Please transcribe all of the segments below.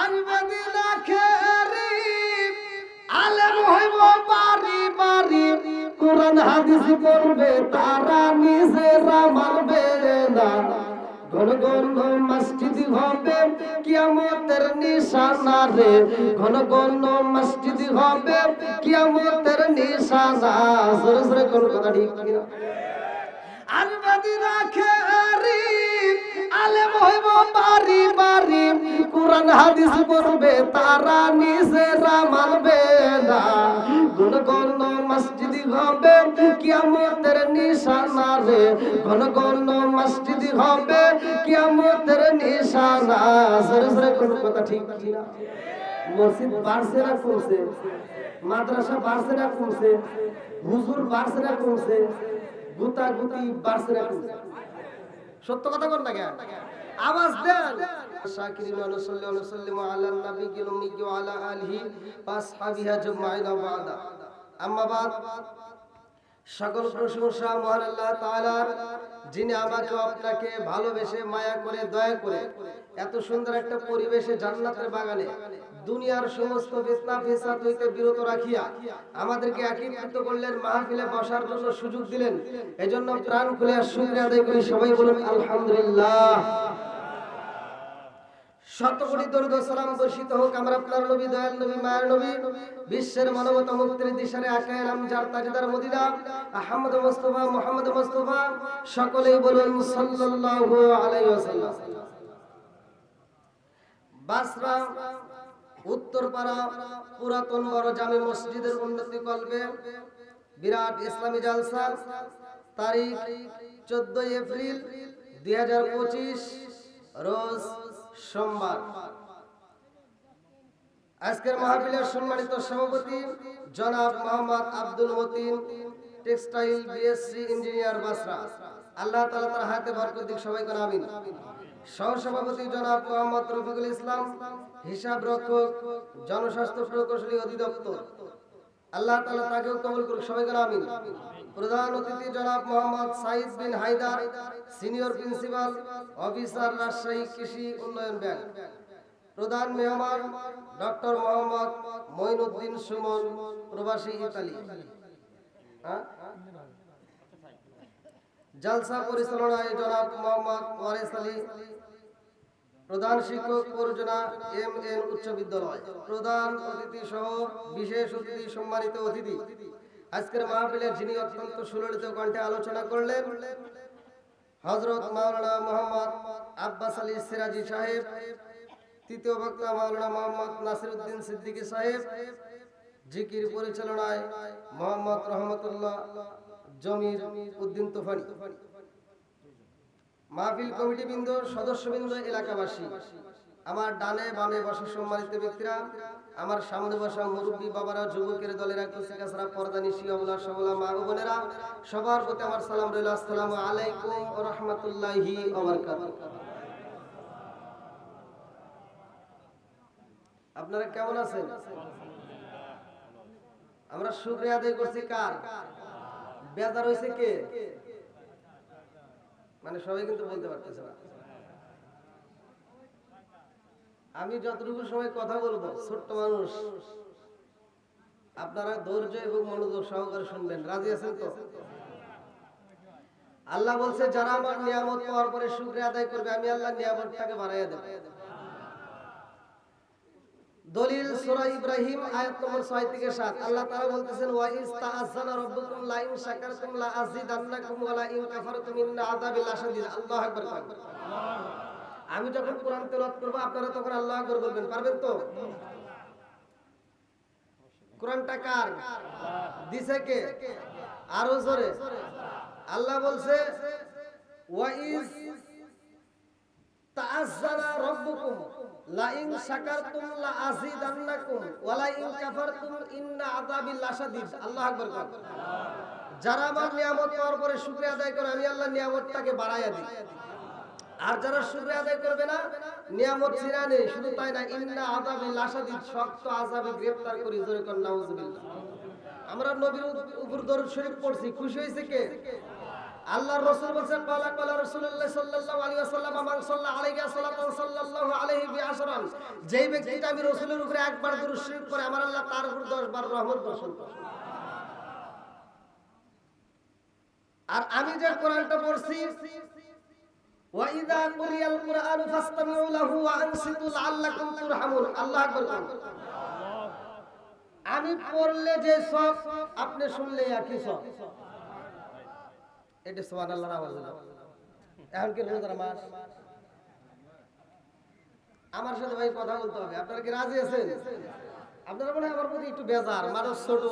আর বেদিনা খেরি আলেম হইব বাড়ি বাড়ি। কোরআন, হাদিস পড়বে, তারা নিজেরা মানবে না। ঘন ঘন মসজিদ হবে, কিয়ামতের নিশানা রে। ঘন ঘন মসজিদ হবে, কিয়ামতের নিশানা। সরে সরে কোন কথা ঠিক কিনা? রাখে আলেম হইব, বাড়ি বাড়ি। কোরআন, হাদিস পড়বে, তারা নিজেরা মানবে না। গুণ গণ মসজিদ হবে, কিয়ামতের নিশানা রে। ঘন ঘন মসজিদ হবে, কিয়ামতের নিশানা। সরে সরে কোন কথা ঠিক কিনা মসজিদ বাড়ছে না কমছে? মাদ্রাসা বাড়ছে না কমছে? হুজুর বাড়ছে না কমছে? গুতা গুতি বাড়ছে না কমছে? সত্য কথা কোন না কেন? আওয়াজ দেন। শাকিরিন ওয়া আলা নাবিয়িল উম্মি আলা আলিহি ওয়া আম্মা বাদ, সকল প্রশংসা মহান আল্লাহ তাআলার যিনি আমাকে আপনাকে ভালোবেসে, মায়া করে, দয়া করে, এত সুন্দর একটা পরিবেশে জান্নাতের বাগানে দুনিয়ার সমস্ত ফিতনা ফিসাদ হইতে বিরত রাখিয়া আমাদেরকে একীভূত করলেন, মাহফিলে বসার জন্য সুযোগ দিলেন। এজন্য প্রাণ খুলে শুকরিয়া আদায় করি, সবাই বলুন আলহামদুলিল্লাহ। সকলেই বাসরা উত্তরপাড়া পুরাতন বড় জামে মসজিদের উন্নতি কল্পে বিরাট ইসলামী জালসা, তারিখ চোদ্দই এপ্রিল দুই রোজ সোমবার। আজকের মাহফিলের সম্মানিত সভাপতি জনাব Mohammad Abdul Matin, textile BSc engineer বাসরা। আল্লাহ তাআলা তার হাতে বরকত দিক সবাই কোন আমিন। সহসভাপতি জনাব মোহাম্মদ রফিকুল ইসলাম, হিসাব রক্ষক, জনস্বাস্থ্য প্রকৌশলী অধিদপ্তর। আল্লাহ তাআলা তাকেও কবুল করুক, সবাই কোন আমিন। প্রধান অতিথি জনাব Mohammad Saeed bin Haider, senior principal, officer Rajshahi কৃষি উন্নয়ন ব্যাংক। প্রধান মেহমান, ডক্টর মোহাম্মদ মঈনুদ্দিন সুমন, প্রবাসী ইতালি। হ্যাঁ? জালসা পরিচালনায় জনাব মোহাম্মদ ওয়ারেস আলী, প্রধান শিক্ষক পরিযোজনা এম এন উচ্চ বিদ্যালয়, প্রধান অতিথি সহ বিশেষ অতিথি, সম্মানিত অতিথি। আজকের মাহফিলে যিনি অত্যন্ত সুললিত কণ্ঠে আলোচনা করলেন হজরত মাওলানা মোহাম্মদ আব্বাস আলী সিরাজি সাহেব, তৃতীয় বক্তা মাওলানা মোহাম্মদ নাসিরউদ্দিন সিদ্দিকী সাহেব, জিকির পরিচালনায় মোহাম্মদ রহমতুল্লাহ জমির উদ্দিন তুফানি। মাহফিল কমিটি বৃন্দ, সদস্যবৃন্দ, এলাকাবাসী, আমার ডানে বামে বসা সম্মানিত ব্যক্তিরা, আমার সামনে বসা মুরব্বী বাবারা, যুবকের দলেরা পর্দানি শিয়াবুলা সবলা, মা বোনেরা, সবার প্রতি আমার সালাম রইল। আসসালামু আলাইকুম ও রহমতুল্লাহি আপনারা কেমন আছেন? আমরা শুক্রিয়া আদায় করছি কার? বেজার হয়েছে কে? মানে সবাই কিন্তু বলতে পারতেছে না। আমি যতটুকু সময় কথা বলব, ছোট্ট মানুষ, আপনারা ধৈর্য এবং মনোযোগ সহকারে শুনবেন। রাজি আছেন তো? আল্লাহ বলছে, যারা আমার নিয়ামত পাওয়ার পরে শুক্রিয়া আদায় করবে, আমি আল্লাহ নিয়ামতটাকে বাড়াইয়া দেব। দলিল সূরা ইব্রাহিম আয়াত নম্বর 6 থেকে 7 আল্লাহ তাআলা বলতেছেন, ওয়া রাব্বুকুম লা ইন শাকারতুম লা আযিদান্নাকুম ওয়া লা ইন কাফারতুম ইন্না আল্লাহু আকবার আমি যখন কোরআন তেলাওয়াত করব, আপনারা তখন আল্লাহু আকবার বলবেন, পারবেন তো? কোরআনটা কার? দিছে কে? আরও জোরে। আল্লাহ বলছে, ওয়া ইস রাব্বুকুম লা ইন শাকারতুম লা ওয়া লা ইন কাফারতুম ইন্না আযাবি লাশাদীদ। আকবার কোন যারা আমার নিয়ামত পাওয়ার পরে শুকরিয়া আদায় করে, আমি নিয়ামতটাকে দিই। আর যারা শুকরিয়া আদায় করবে না, নিয়ামত ছিনা নেই, শুধু তাই না, ইন্না আযাবি লাশাদীদ, শক্ত আযাবে গ্রেফতার করি, জোরে কর আমরা নবীর উপর দরুদ শরীফ পড়ছি, খুশি হয়েছে কে? আল্লাহর রাসূল ক্বালা রাসূলুল্লাহ সাল্লাল্লাহু আলাইহি ওয়াসাল্লাম সাল্লা আলাইহি সাল্লাতু সাল্লাল্লাহু আলাইহি বিআশরান যেই আমি রাসূলের উপরে একবার দুরূদ শরীফ করে আমার আল্লাহ তার উপর 10 বার রহমত বর্ষণ আর আমি যে কোরআনটা পড়ছি কুরিয়াল কুরআন ফাসতামিউ লাহু ওয়া আনসিতু লাআল্লাকুম তুরহামুন। আল্লাহ আকবার আমি পড়লে যে সব, আপনি শুনলে একই সব। এটা সুবহানাল্লাহর আওয়াজ না এখন কি রোজার মাস? আমার সাথে ভাই কথা বলতে হবে। আপনারা কি রাজি আছেন? আপনারা মনে হয় আমার প্রতি একটু বেজার, মানুষ ছোট।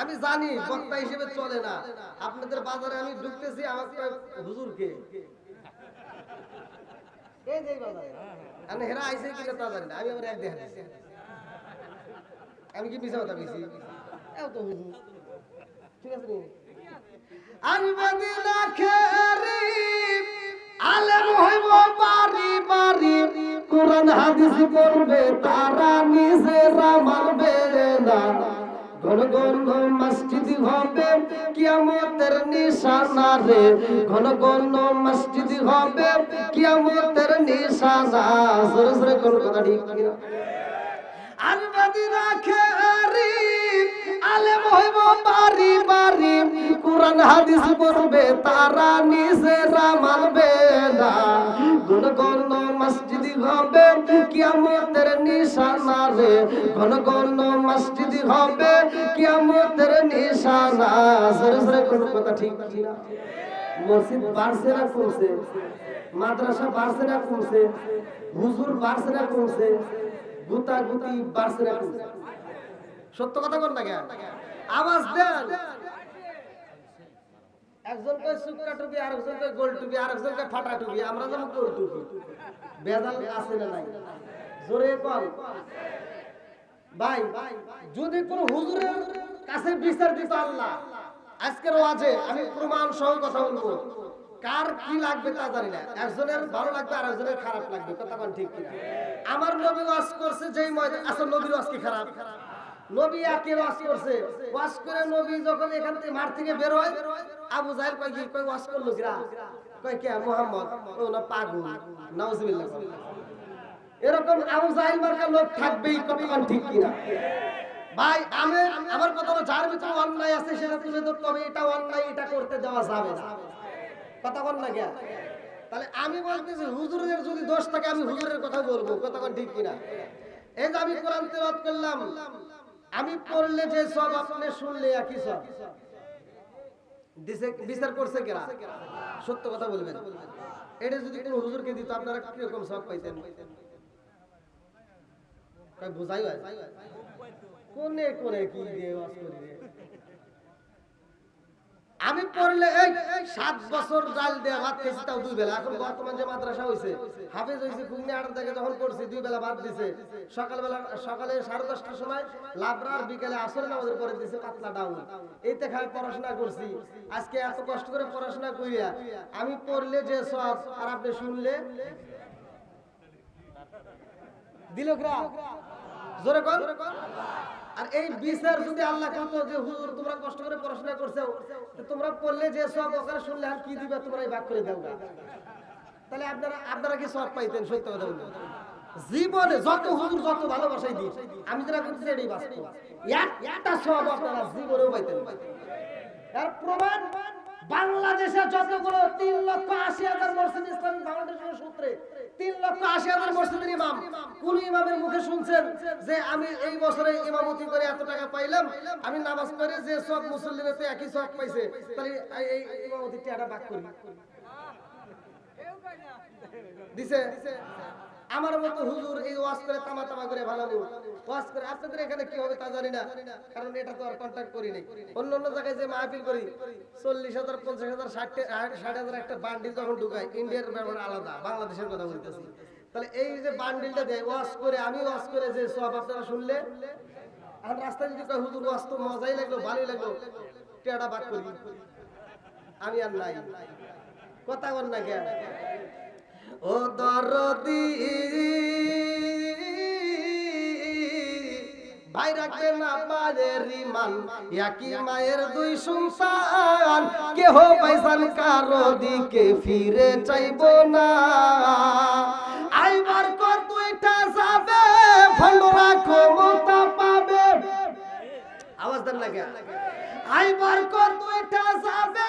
আমি জানি বক্তা হিসেবে চলে না। আপনাদের বাজারে আমি ঢুকতেছি, আমাকে হুজুর কে? এই আমি হেরা আইসে কিনা তা জানি না। আমি আমার এক দেখা আমি কি মিশা কথা কইছি? এও তো হুজুর। ঠিক আছে মদিনা খেরি আলেম হইব বাড়ি বাড়ি। কোরআন হাদিস পড়বে, তারা নিজেরা মানবে না। ঘন ঘন মসজিদ হবে, কিয়ামতের নিশানা রে। ঘন ঘন মসজিদ হবে কোন কথা ঠিক আলেম হইব বাড়ি বাড়ি। কোরআন হাদিস পড়বে তারা নিজেরা না। গুণ মসজিদ হবে, কিয়ামতের নিশানা রে। মসজিদ হবে, কিয়ামতের নিশানা। কোন কথা ঠিক কিনা মসজিদ বাড়ছে না কমছে। মাদ্রাসা বাড়ছে না কমছে। হুজুর বাড়ছে না কমছে। গুতা গুতি বাড়ছে না কমছে। সত্য কথা বল না কেন? আওয়াজ দেন। একজন কয় সুকরা টুপি আর একজন কয় গোল টুপি আর একজন কয় ফাটা টুপি আমরা যেমন গোল টুপি। বেজাল আছে না নাই? জোরে কল ভাই যদি কোন হুজুরের কাছে বিচার দিত আল্লাহ আজকের ওয়াজে আমি প্রমাণ সহ কথা বলব। কার কি লাগবে তা জানি না। একজনের ভালো লাগবে আর একজনের খারাপ লাগবে কথা কোন ঠিক কিনা? আমার নবী ওয়াজ করছে যেই ময়দান আসলে নবীর ওয়াজ কি খারাপ? কি? কে? এরকম আবু মার্কা লোক ঠিক কিনা? ভাই, আমি, আমার কথা যার ভিতরে অন্যায় আছে সেটা তুলে এটা অন্যায়, এটা করতে দেওয়া যাবে কথা বল না কেন? তাহলে আমি বলতেছি, হুজুরের যদি দোষ থাকে, আমি হুজুরের কথা বলব। কথা ঠিক কিনা? এই যে আমি কোরআন তেলাওয়াত করলাম আমি পড়লে যে সব আপনি শুনলে একই সব। বিচার করছে কেরা? সত্য কথা বলবেন। এটা যদি কোনো হুজুরকে দিত, আপনারা কীরকম সব পাইতেন? বোঝাই কোনে কোনে কি দিয়ে করি আমি পড়লে এই সাত বছর ডাল দেয়া ভাত খেয়েছি তাও দুই বেলা। এখন বর্তমান যে মাদ্রাসা হয়েছে হাফেজ হয়েছে ঘুগনি আটার থেকে যখন পড়ছি দুই বেলা ভাত দিছে। সকালবেলা, সকালে সাড়ে দশটার সময় লাবরার বিকেলে আসর নামাজের পরে দিছে পাতলা ডাউন। এইতে খাই পড়াশোনা করছি। আজকে এত কষ্ট করে পড়াশোনা করিয়া আমি পড়লে যে সব, আর আপনি শুনলে? দিল জোরে কর আর এই বিচার যদি আল্লাহ কাতো যে, হুজুর, তোমরা কষ্ট করে পড়াশোনা করছ তোমরা পড়লে যে সব ওখানে শুনলে আর কি দিবা, তোমরা এই ভাগ করে দাও। তাহলে আপনারা আপনারা কি সব পাইতেন, সত্য কথা বলুন জীবনে যত হুজুর, যত ভালোবাসাই দিই আমি যেটা করতেছি এটাই বাস্তব। একটা সব আপনারা জীবনেও পাইতেন এর প্রমাণ, বাংলাদেশে যতগুলো তিন লক্ষ আশি হাজার মসজিদ ইসলামী ফাউন্ডেশনের সূত্রে তিন লক্ষ ইমাম। ইমামের মুখে শুনছেন যে আমি এই বছরে ইমামতি করে এত টাকা পাইলাম? আমি নামাজ পড়ে যে সব মুসল্লিদের একই সব পাইছে। দিছে? আমার মতো হুজুর এই ওয়াজ করে তামা তামা করে ভালো ওয়াজ করে আপনাদের এখানে কি হবে তা জানি না, কারণ এটা তো আর কন্ট্যাক্ট করি নাই। অন্য অন্য জায়গায় যে মাহফিল করি, চল্লিশ হাজার, পঞ্চাশ হাজার, ষাট হাজার একটা বান্ডিল যখন ঢুকায় ইন্ডিয়ার ব্যাপার আলাদা, বাংলাদেশের কথা বলতেছি। তাহলে এই যে বান্ডিলটা দেয়, ওয়াজ করে, আমি ওয়াজ করে যে সব আপনারা শুনলে, আর রাস্তায় যদি কয়, হুজুর, ওয়াজ তো মজাই লাগল, ভালোই লাগল টেড়া বাক করি। আমি আর নাই। কথা বল না কেন? ও দরদি। ভাই রাখবে না মায়ের রিমান একই মায়ের দুই সন্তান। কেহ পয়সান কারও দিকে ফিরে চাইব না। আইবার কর দুইটা যাবে, ভণ্ডরা ক্ষমতা পাবে। আওয়াজ দেন লাগে আইবার কর দুইটা যাবে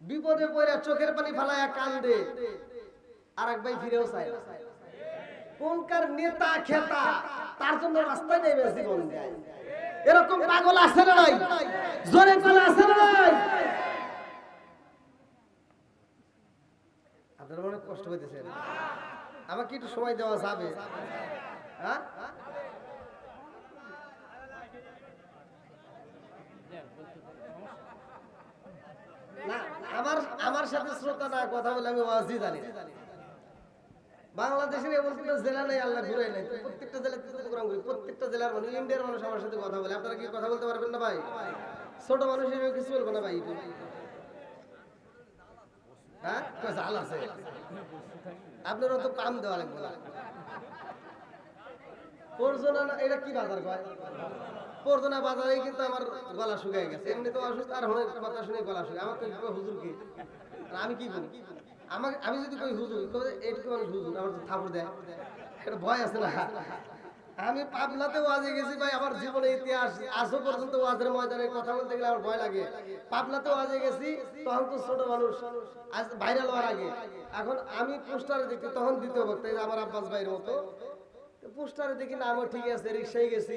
বিপদে পড়ে চোখের পানি ফালায়া কান্দে। আর এক ভাই ফিরেও চায় কোনকার নেতা, খেতা, তার জন্য রাস্তায় নেই বেশি দেয়। এরকম পাগল আছে না নাই জোরে পাগল আছে না নাই আপনারা অনেক কষ্ট হইতেছেন আমাকে একটু সময় দেওয়া যাবে। হ্যাঁ? না। আমার আমার সাথে শ্রোতা না, কথা বলে আমি জানি। বাংলাদেশের এমন জেলা নেই, আল্লাহ ঘুরে প্রত্যেকটা প্রোগ্রাম করি, প্রত্যেকটা জেলার মানুষ, ইন্ডিয়ার মানুষ আমার সাথে কথা বলে। আপনারা কি কথা বলতে পারবেন না ভাই? ছোট মানুষ হিসেবে কিছু বলব না ভাই হ্যাঁ? জাল আছে? আপনার অত কাম দেওয়া লাগবে না। এটা কি বাজার কয়? পরজনা বাজারে কিন্তু আমার গলা শুকিয়ে গেছে। এমনি তো অসুস্থ, আর হলে কথা শুনে গলা তো হুজুর কি? আমি কি করি আমাকে, আমি যদি কই, হুজুর এইটুকু মানুষ হুজুর, আমার তো দেয়। ভয় আছে না। আমি পাবনাতে ওয়াজে গেছি ভাই, আমার জীবনে ইতিহাস আজও পর্যন্ত ওয়াজের ময়দানে কথা বলতে গেলে আমার ভয় লাগে। পাবনাতে ওয়াজে গেছি, তখন তো ছোট মানুষ, আজ ভাইরাল হওয়ার আগে। এখন আমি পোস্টারে দেখি, তখন দ্বিতীয় বক্তা আমার আব্বাস ভাইয়ের মতো। পোস্টারে দেখি না আমার ঠিক আছে, রিক্সায় গেছি।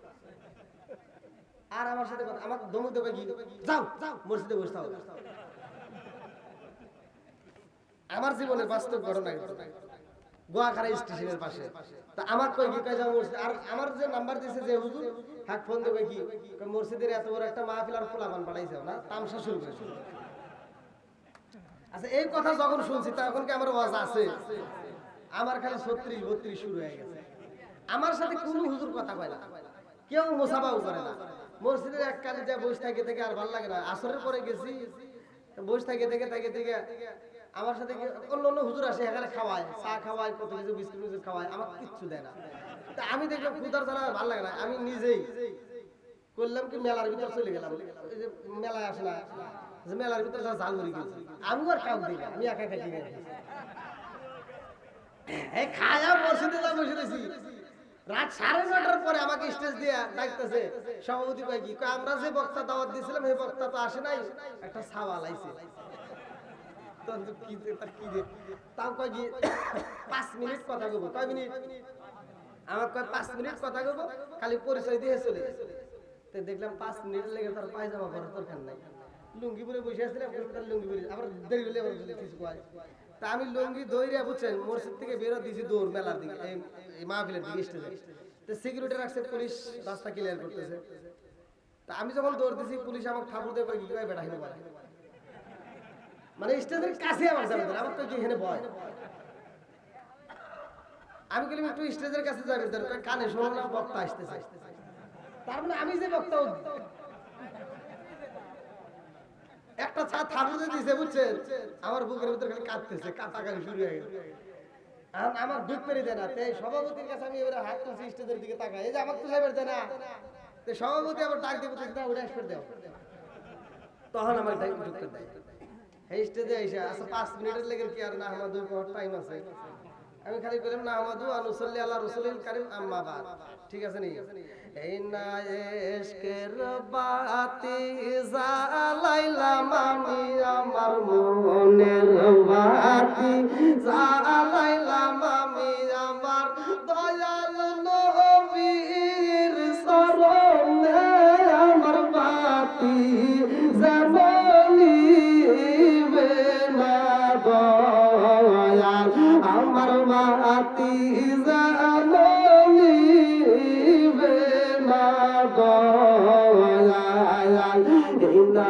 আর আমার সাথে কথা আমাকে দমক দেবে কি? যাও যাও, মসজিদে বসতে হবে। আমার জীবনের বাস্তব ঘটনা। গোয়াখাড়া স্টেশনের পাশে। তা আমার কই কি? যাও মসজিদ। আর আমার যে নাম্বার দিয়েছে যে হুজুর হাক ফোন দেবে কি? মসজিদের এত বড় একটা মাহফিল আর পোলাপান পাঠাইছে না? তামসা শুরু করেছে আচ্ছা এই কথা যখন শুনছি, তখন কি আমার ওয়াজ আছে? আমার খালি ছত্রিশ বত্রিশ শুরু হয়ে গেছে। আমার সাথে কোনো হুজুর কথা কয় না। কেউ মোসাবাও করে না। মসজিদের এক কালে যা বসে থাকে থেকে আর ভালো লাগে না। আসরের পরে গেছি, বসে থাকে থেকে থেকে থেকে আমার সাথে অন্য অন্য হুজুর আসে, এখানে খাওয়ায়, চা খাওয়ায়, কত কিছু বিস্কুট মিস্কুট খাওয়ায়, আমার কিচ্ছু দেয় না। তা আমি দেখলাম খুদার ছাড়া ভালো লাগে না। আমি নিজেই করলাম কি মেলার ভিতর চলে গেলাম। যে মেলায় আসে না, যে মেলার ভিতর যা জাল মরি গেছে। আমি আর কাউ দিই আমি একা একা ঠিক আছে খায়া মসজিদে যা বসে রয়েছি। পাঁচ মিনিট কথা কব কয় পাঁচ মিনিট কথা কব খালি পরিচয় দিয়ে চলে দেখলাম পাঁচ মিনিট লেগে তার পায়জামা পরার দরকার নাই। লুঙ্গি পরে বসে আসছিলাম লুঙ্গি পরে আবার দেরি হলে কিছু কয়। তা আমি লুঙ্গি দৌড়ে বুঝছেন, মসজিদ থেকে বেরো দিছি দৌড় মেলার দিকে মাহফিলের দিকে স্টেজে তো সিকিউরিটি রাখছে পুলিশ রাস্তা ক্লিয়ার করতেছে। তা আমি যখন দৌড় দিছি, পুলিশ আমাকে ঠাকুর কয় কি কয় বেটা মানে স্টেজের কাছে আমার যাবে আমার তো এখানে ভয় আমি বললাম, একটু স্টেজের কাছে যাবে কানে শুনলাম বক্তা আসতেছে। তার মানে আমি যে বক্তা একটা চা থামুতে দিছে, বুঝছেন? আমার বুকের ভিতরে খালি কাঁদতেছে কাটাকাটি শুরু হয়ে গেছে। আম- আমার দুধ পেরে দেয় না। তাই সভাপতির কাছে আমি এবারে হাত তুলছি, স্টেজের দিকে তাকাই। এই যে আমার তো সাহেবের দেয় না। তো সভাপতি আবার ডাক দিয়ে বলতেছে, না উঠে আসবে দেও। তখন আমার ডাক ঢুকতে দেয়। এই স্টেজে এসে আচ্ছা পাঁচ মিনিটের লেগে কি আর না আমাদের টাইম আছে? আমি খালি বললাম, না আমাদু আনুসল্লি আল্লাহ রসুলিল কারিম আম্মাবাদ। ঠিক আছে নি এই না এসকের বাতি জালাইলাম আমি আমার মনের বাতি জ্বালাইলাম এই না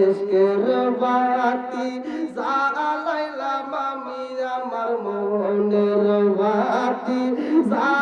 এসকের বাতি জ্বালাইলাম আমি আমার মনের বাতি জ্বালাইলাম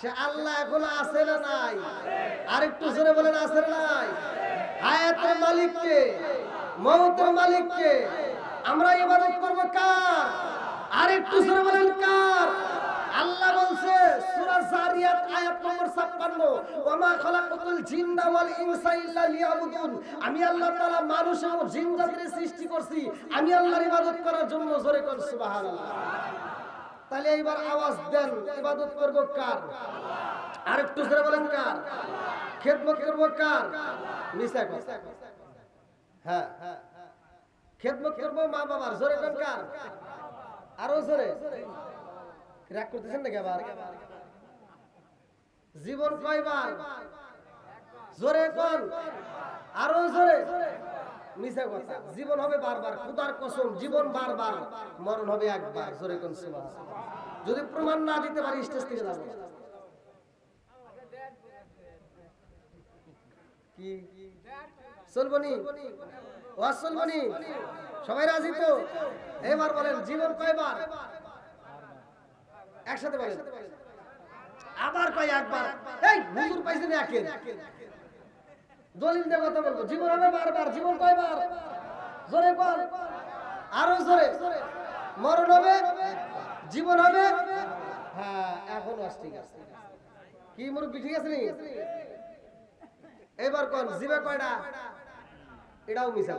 সে আল্লাহ এখনও আছে না নাই? আরেকটু জোরে বলেন, আছে না নাই? হায়াতের মালিক কে মৌতের মালিক কে আমরা ইবাদত করব কার? আরেকটু জোরে বলেন, কার? আল্লাহ বলছে, সূরা জারিয়াত, আয়াত নম্বর 56 ওয়ামা খালাকাতুল জিন্না ওয়াল ইনসা ইল্লা লিয়াবুদুন। আমি আল্লাহ তাআলা মানুষ এবং জিন জাতির সৃষ্টি করছি। আমি আল্লাহর ইবাদত করার জন্য জোরে কোন সুবহানাল্লাহ। তাহলে এইবার আওয়াজ দেন, ইবাদত করব কার? আরেকটু জোরে বলেন কার? খেদমত করব কার? মিছা কথা হ্যাঁ। খেদমত করব মা বাবার, জোরে কোন কার? আরও জোরে। রাগ করতেছেন নাকি আবার? জীবন কয়বার? জোরে কোন। আরও জোরে। মিছা কথা। জীবন হবে বারবার খুদার কসম, জীবন বারবার, মরণ হবে একবার, জোরে কোন যদি প্রমাণ না দিতে পারি, স্টেজ থেকে যাব। সবাই রাজি তো? এবার বলেন, জীবন কয়বার? একসাথে বলেন। আবার কয় একবার? এই, হুজুর পাইছেন একে দলিল দিয়ে কথা বলব। জীবন হবে বারবার জীবন কয়বার? জোরে কর আরও জোরে। মরণ হবে জীবন হবে। হ্যাঁ এখন ঠিক আছে কি মুরব্বী ঠিক আছে নি? এবার কোন? জিবে কয়টা? এটাও কথা।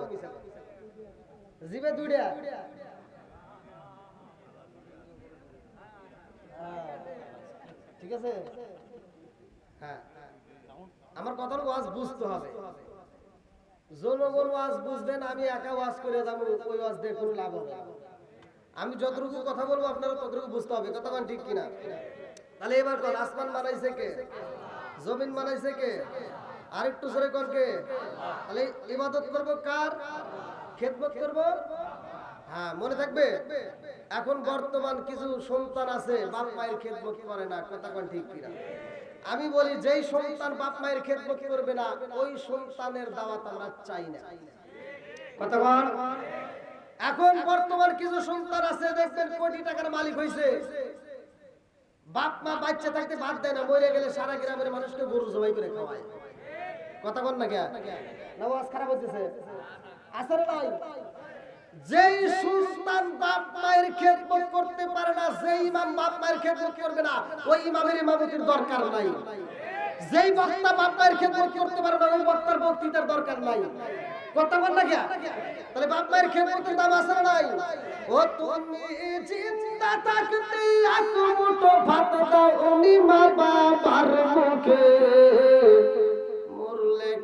জিবে দুইটা। হ্যাঁ, ঠিক আছে? হ্যাঁ। আমার কথার ওয়াজ বুঝতে হবে। জনগণ ওয়াজ বুঝবেন, আমি একা ওয়াজ করে যাব, ওই ওয়াজ দিয়ে কোনো লাভ হবে আমি যতটুকু কথা বলব, আপনারা ততটুকু বুঝতে হবে। কথা বলেন ঠিক কিনা? তাহলে এবার কোন, আসমান বানাইছে কে? জমিন বানাইছে কে? আরেকটু জোরে কর কে? তাহলে ইবাদত করব কার? খেদমত করব? হ্যাঁ মনে থাকবে? এখন বর্তমান কিছু সন্তান আছে, বাপ মায়ের খেদমত করে না, কথা কোন ঠিক কিনা? আমি বলি, যেই সন্তান বাপ মায়ের খেদমত করবে না, ওই সন্তানের দাওয়াত আমরা চাই না। এখন বর্তমান কিছু সন্তান আছে, দেখবেন কোটি টাকার মালিক হয়েছে বাপ মা বাচ্চা থাকতে বাদ দেয় না, মরে গেলে সারা গ্রামের মানুষকে গরু জবাই করে খাওয়ায়। কথা বল না কে না খারাপ হচ্ছে আসলে নাই যেই সন্তান বাপ মায়ের খেদমত করতে পারে না, যেই ইমাম বাপ মায়ের খেদমত করবে না, ওই ইমামের ইমামতির দরকার নাই। যেই বক্তা বাপ মায়ের খেদমত করতে পারে না, ওই বক্তার বক্তৃতার দরকার নাই। কথা বল না কে তাহলে বাপ মায়ের খেদমতের দাম আছে নাই? ও তুমি জিন্দা থাকতে এক মুঠো ভাত দাও, উনি মা বাবার মুখে।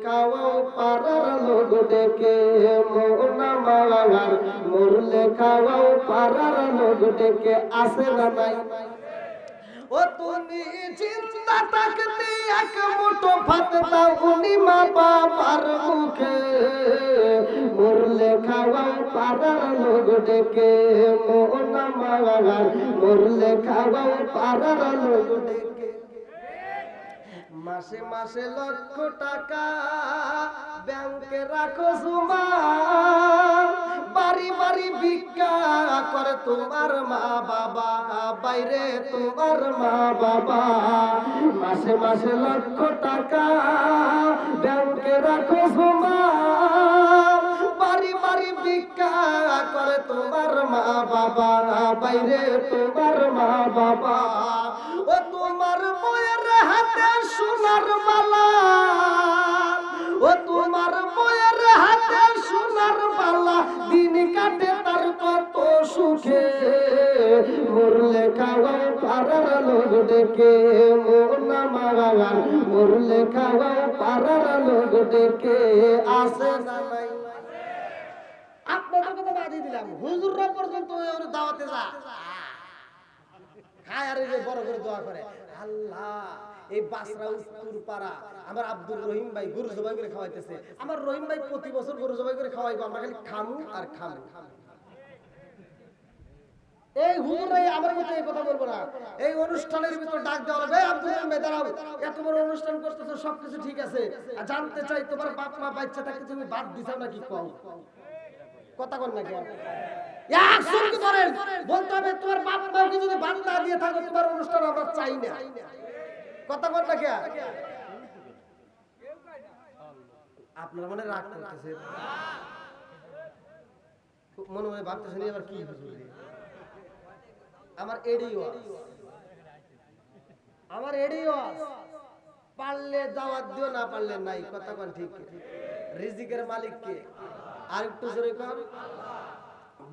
খাওয়াও পারার লোক ডেকে, মোনা মালাগার মরলে খাওয়াও পারার লোক ডেকে আসে না নাই? ও তুমি চিন্তা থাকতে এক মুঠো ভাত দাও উনি মা বাবার মুখে। মরলে খাওয়াও পাড়ার লোক ডেকে, মোনা মাগার মরলে খাওয়াও পাড়ার লোক ডেকে। মাসে মাসে লক্ষ টাকা ব্যাংকে রাখো জমা। বাড়ি বাড়ি ভিক্ষা করে তোমার মা বাবা, বাইরে তোমার মা বাবা। মাসে মাসে লক্ষ টাকা ব্যাংকে রাখো জমা। বাড়ি বাড়ি ভিক্ষা করে তোমার মা বাবা, বাইরে তোমার মা বাবা। হাতে সোনার মালা। ও তোমার বইয়ের হাতে সোনার মালা। দিন কাটে তার কত সুখে। মরলে খাওয়াও পাড়ার লোক ডেকে মোনা মাগান মরলে খাওয়াও পাড়ার লোক ডেকে। আসে না নাই? আপনাদের কথা বাদিয়ে দিলাম। হুজুররা পর্যন্ত ওর দাওয়াতে যা। খায় আর বড় করে দোয়া করে। আল্লাহ। এই বাসরা উত্তর পাড়া, আমার আব্দুল রহিম ভাই গরু জবাই করে খাওয়াইতেছে। আমার রহিম ভাই প্রতি বছর গরু জবাই করে খাওয়াইবো, আমরা খালি খামু আর খামু। এই হুজুরাই আমার মতো এই কথা বলব না। এই অনুষ্ঠানের ভিতর ডাক দেওয়া হবে আব্দুল রহিম ভাই, দাঁড়াও, এত বড় অনুষ্ঠান করতেছো, সবকিছু ঠিক আছে। আর জানতে চাই তোমার বাপ মা বাচ্চা থাকতে তুমি বাদ দিছাও নাকি কও? কথা কন নাকি একজনকে ধরেন বলতে হবে তোমার বাপ মাকে যদি না দিয়ে থাকো, তোমার অনুষ্ঠান আমরা চাই না। কথা কন নাকি আপনার মনে রাগ করতেছে। মনে মনে ভাবতেছেন এবার কি হুজুর আমার এডিও আমার এডিও পারলে দাওয়াত দিও, না পারলে নাই। কথা কন ঠিক। রিজিকের মালিক কে আর একটু জোরে কর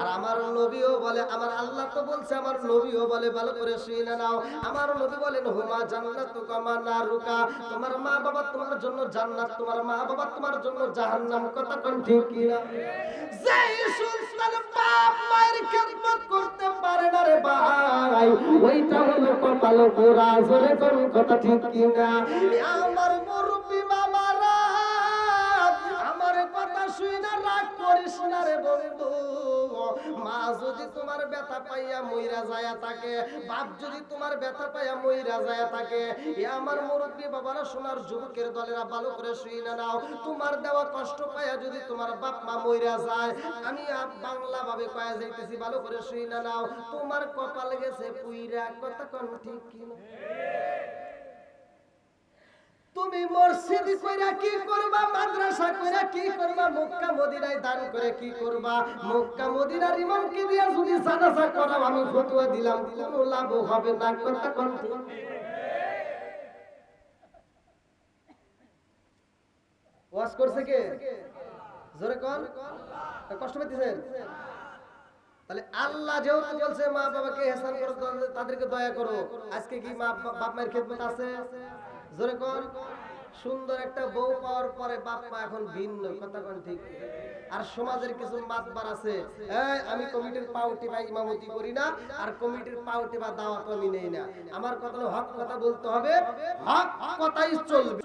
আর আমার নবীও বলে, আমার আল্লাহ তো বলছে, আমার নবীও বলে, ভালো করে শুনে নাও। আমার নবী বলেন, হুমা জান্নাত কামা নারুকা। তোমার মা বাবা তোমার জন্য জান্নাত, তোমার মা বাবা তোমার জন্য জাহান্নাম। কথা কোন ঠিক কি না? যেই সন্তান বাপ মায়ের খেদমত করতে পারে না রে ভাই, ওইটা হলো কপাল পোড়া। জোরে কোন কথা ঠিক কি না? যদি তোমার ব্যথা পাইয়া মইরা যায় থাকে, বাপ যদি তোমার ব্যথা পাইয়া মইরা যায় থাকে, এ আমার মুরব্বী বাবারা সোনার যুবকের দলেরা ভালো করে শুই না নাও। তোমার দেওয়া কষ্ট পাইয়া যদি তোমার বাপ মা মইরা যায়, আমি বাংলা ভাবে কয়া যাইতেছি, ভালো করে শুই না নাও। তোমার কপাল গেছে পুইরা কথা কোন ঠিক কি না তুমি মসজিদ কইরা কি করবা? মাদ্রাসা কইরা কি করবা? মক্কা, মদিনায় দান করে কি করবা? মক্কা, মদিনার ইমামকে দিয়া যদি সাদাসা করাও আমি ফতোয়া দিলাম, কোনো লাভ হবে না, কথা কোন? ওয়াজ করছে কে? জোরে কোন। কষ্ট পেতেছেন তাহলে আল্লাহ যেহেতু বলছে মা বাবাকে হেসান করো তাদেরকে দয়া করো। আজকে কি মা বাপ মায়ের খেদমত আছে? জোরে কর সুন্দর একটা বউ পাওয়ার পরে বাপ মা এখন ভিন্ন, কথা কোন ঠিক। আর সমাজের কিছু মাতবার আছে আমি কমিটির পাউটি বা ইমামতি করি না, আর কমিটির পাউটি বা দাওয়াত আমি নেই না। আমার কথা হক কথা বলতে হবে, হক কথাই চলবে।